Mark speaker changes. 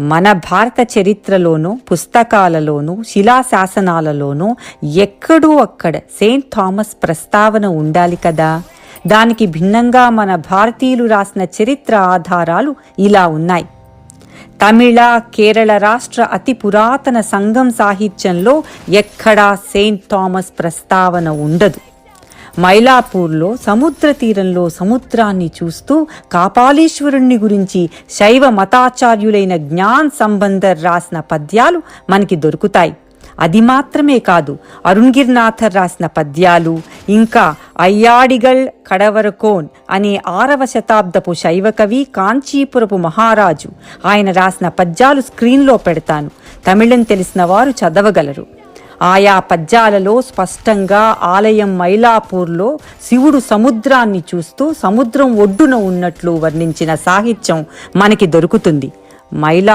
Speaker 1: మన భారత చరిత్రలోనూ పుస్తకాలలోనూ శిలాశాసనాలలోనూ ఎక్కడూ అక్కడ సెయింట్ థామస్ ప్రస్తావన ఉండాలి కదా. దానికి భిన్నంగా మన భారతీయులు రాసిన చరిత్ర ఆధారాలు ఇలా ఉన్నాయి. తమిళ కేరళ రాష్ట్ర అతి పురాతన సంఘం సాహిత్యంలో ఎక్కడా సెయింట్ థామస్ ప్రస్తావన ఉండదు. మైలాపూర్లో సముద్ర తీరంలో సముద్రాన్ని చూస్తూ కాపాలీశ్వరుణ్ణి గురించి శైవ మతాచార్యులైన జ్ఞాన్ సంబంధర్ రాసిన పద్యాలు మనకి దొరుకుతాయి. అది మాత్రమే కాదు అరుణ్గిర్నాథర్ రాసిన పద్యాలు ఇంకా అయ్యాడిగల్ కడవరకోన్ అనే ఆరవ శతాబ్దపు శైవ కవి కాంచీపురపు మహారాజు ఆయన రాసిన పద్యాలు స్క్రీన్లో పెడతాను. తమిళం తెలిసిన వారు చదవగలరు. ఆయా పద్యాలలో స్పష్టంగా ఆలయం మైలాపూర్లో శివుడు సముద్రాన్ని చూస్తూ సముద్రం ఒడ్డున ఉన్నట్లు వర్ణించిన సాహిత్యం మనకి దొరుకుతుంది. మైలా